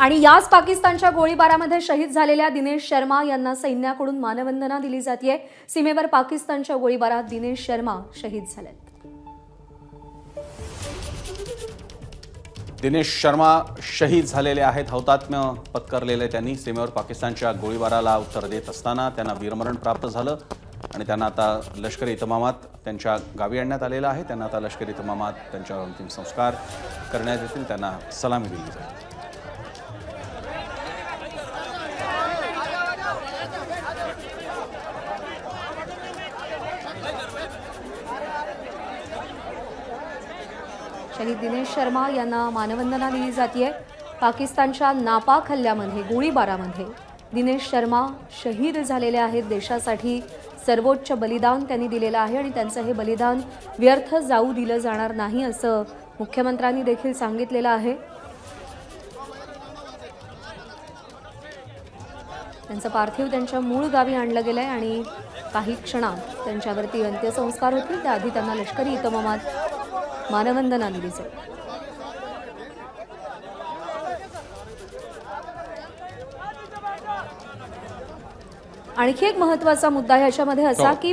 आणि याच पाकिस्तानच्या गोळीबारामध्ये शहीद झालेल्या दिनेश शर्मा यांना सैन्याकडून मानवंदना दिली जाते सीमेवर पाकिस्तानच्या गोळीबारात दिनेश शर्मा शहीद झाले दिनेश शर्मा शहीद झालेले आहेत. हौतात्म्य पत्करलेले त्यांनी सीमेवर पाकिस्तानच्या गोळीबाराला उत्तर देत असताना त्यांना वीरमरण प्राप्त झालं. आणि त्यांना आता लष्करी इतमामात त्यांच्या गावी आणण्यात आलेलं आहे. त्यांना आता लष्करी इतमामात त्यांच्यावर अंतिम संस्कार करण्यात येतील. त्यांना सलामी दिली जाईल. शहीद दिनेश शर्मा यांना मानवंदना दिली जाते पाकिस्तानच्या नापाक हल्ल्यामध्ये गोळीबारामध्ये दिनेश शर्मा शहीद झालेले आहेत. देशासाठी सर्वोच्च बलिदान त्यांनी दिलेलं आहे आणि त्यांचं हे बलिदान व्यर्थ जाऊ दिलं जाणार नाही असं मुख्यमंत्र्यांनी देखील सांगितलेलं आहे. त्यांचं पार्थिव त्यांच्या मूळ गावी आणलं गेलं आहे आणि काही क्षणात त्यांच्यावरती अंत्यसंस्कार होतील. त्याआधी त्यांना लष्करी इतमामात मानवंदना दिली जाईल आणखी एक महत्त्वाचा मुद्दा ह्याच्यामध्ये असा हो. की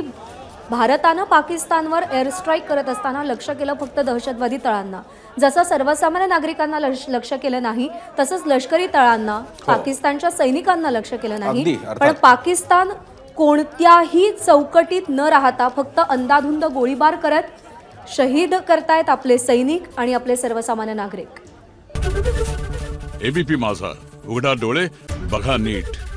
भारतानं पाकिस्तानवर एअर स्ट्राईक करत असताना लक्ष केलं फक्त दहशतवादी तळांना जसं सर्वसामान्य नागरिकांना लक्ष केलं नाही तसंच लष्करी तळांना पाकिस्तानच्या सैनिकांना लक्ष केलं नाही हो. पण पाकिस्तान कोणत्याही चौकटीत न राहता फक्त अंदाधुंद गोळीबार करत शहीद करतायत आपले सैनिक आणि आपले सर्वसामान्य नागरिक. एबीपी माझा. उघडा डोळे बघा नीट.